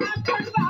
Come on, talk about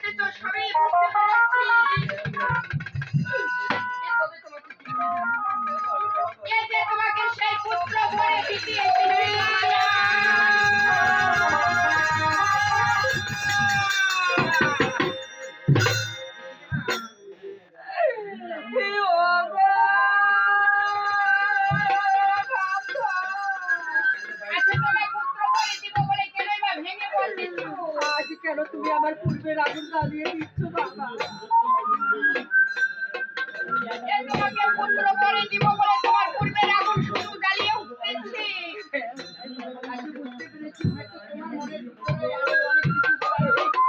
তুমি আমার পূর্বের আগুন জ্বালিয়ে দিচ্ছ বাবা তোমাকে পুত্র করে দিব বলে তোমার পূর্বের আগুন শুধু জ্বালিয়ে উঠতেছে বুঝতে পেরেছি হয়তো তোমার মনের ভিতরে আরও অনেক কিছু বলার রয়েছে।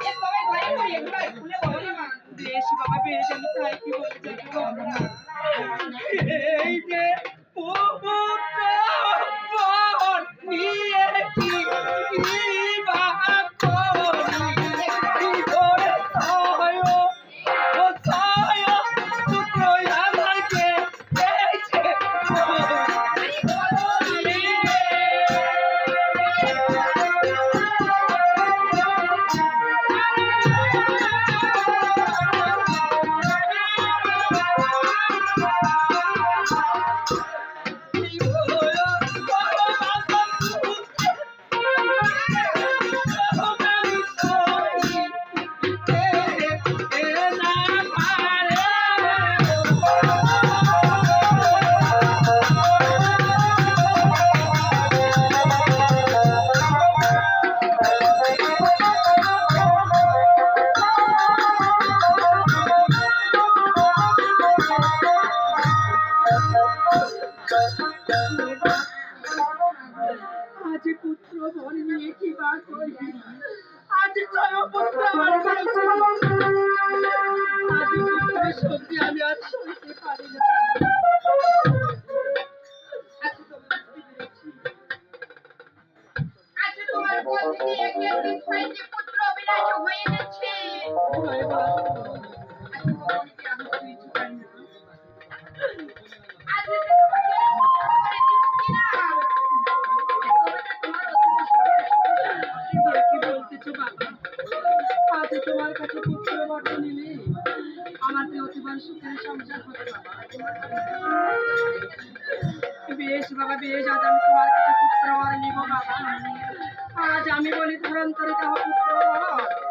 এ তবে ঘরে ঘরে এগুলো খুলে বলো না মা। বেশ বাবা বেশ আমি তাই কি বলতে যাব এই যে আজ পুত্র ভর নিয়ে কি বা করবি? আজ হয়েছে না। তোমার থেকে একটি একটি ছয়টি পুত্র বিনাশ হয়ে গেছে। আমার যে অতিবার সুখের সংসার হবে বাবা বেশ বাবা, বেশ, আজ আমি তোমার কাছে পুত্র বর নিব আজ আমি বলি ধরন্তরিত পুত্র বর